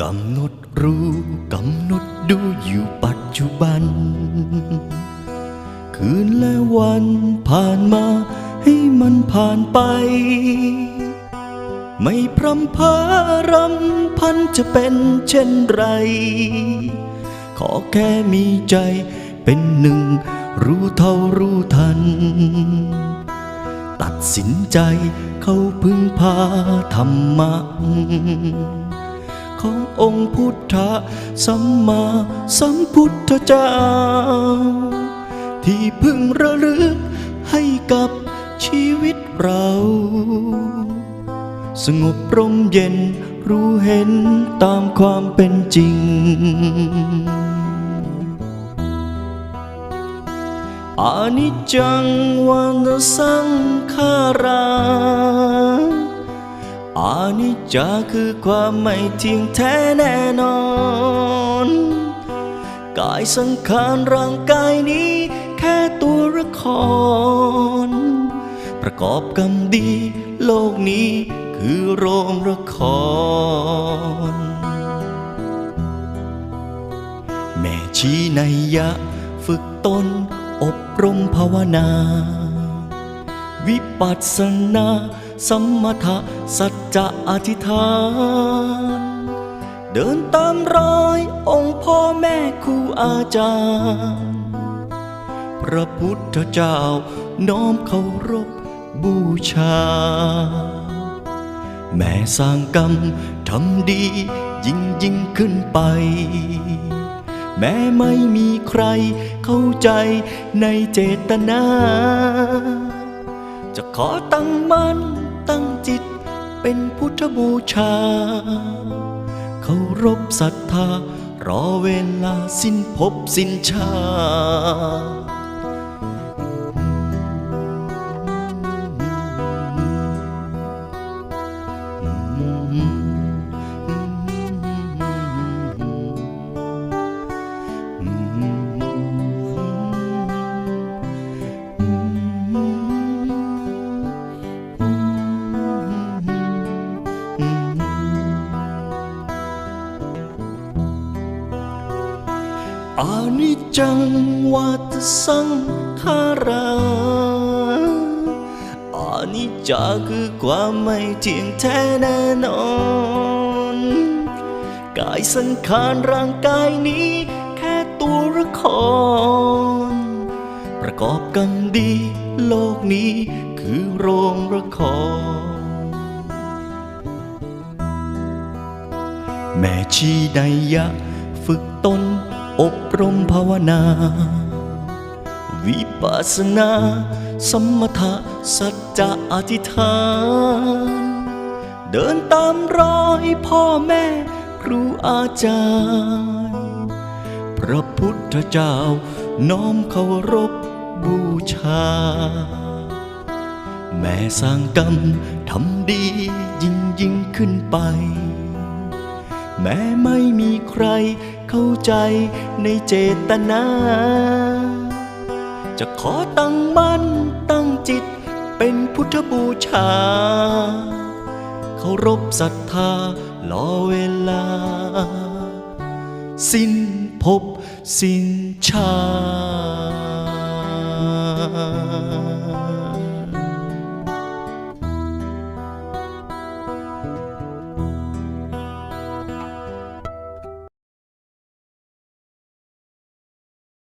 กำหนดรู้กำหนดดูอยู่ปัจจุบัน คืนและวันผ่านมาให้มันผ่านไป ไม่พรำเพารำพันจะเป็นเช่นไร ขอแค่มีใจเป็นหนึ่ง รู้เท่ารู้ทัน ตัดสินใจเข้าพึ่งพาธรรมะ ขององค์พุทธะสัมมาสัมพุทธเจ้า ที่พึ่งระลึกให้กับชีวิตเรา สงบร่มเย็นรู้เห็นตามความเป็นจริง อานิจจังวันสังขารา อานิจจาคือความไม่เที่ยงแท้แน่นอน กายสังขารร่างกายนี้ แค่ตัวละคร ประกอบกรรมดี โลกนี้คือโรงละคร แม่ชี้ในยยะฝึกตนอบรมภาวนา วิปัสสนา สัมมถะสัจจะอธิษฐาน เดินตามรอยองค์พ่อแม่ครูอาจารย์ พระพุทธเจ้าน้อมเคารพบูชา แม่สร้างกรรมทำดียิ่งยิ่งขึ้นไป แม้ไม่มีใครเข้าใจในเจตนา จะขอตั้งมั่น ตั้งจิต เป็นพุทธบูชา เคารพศรัทธารอเวลาสิ้นภพสิ้นชา อานิจจังวัฏสังขาราอานิจจาคือความไม่เที่ยงแท้แน่นอน กายสังขารร่างกายนี้ แค่ตัวละคร ประกอบกรรมดี โลกนี้คือโรงละครแม่ชีไดยะ ฝึกตน อบรมภาวนา วิปัสสนา สมถะสัจจะอธิษฐาน เดินตามรอยพ่อแม่ครูอาจารย์ พระพุทธเจ้าน้อมเคารพบูชา แม่สร้างกรรมทำดียิ่งยิ่งขึ้นไป แม้ไม่มีใครเข้าใจในเจตนา จะขอตั้งมั่นตั้งจิตเป็นพุทธบูชา เคารพศรัทธารอเวลา สิ้นภพสิ้นชา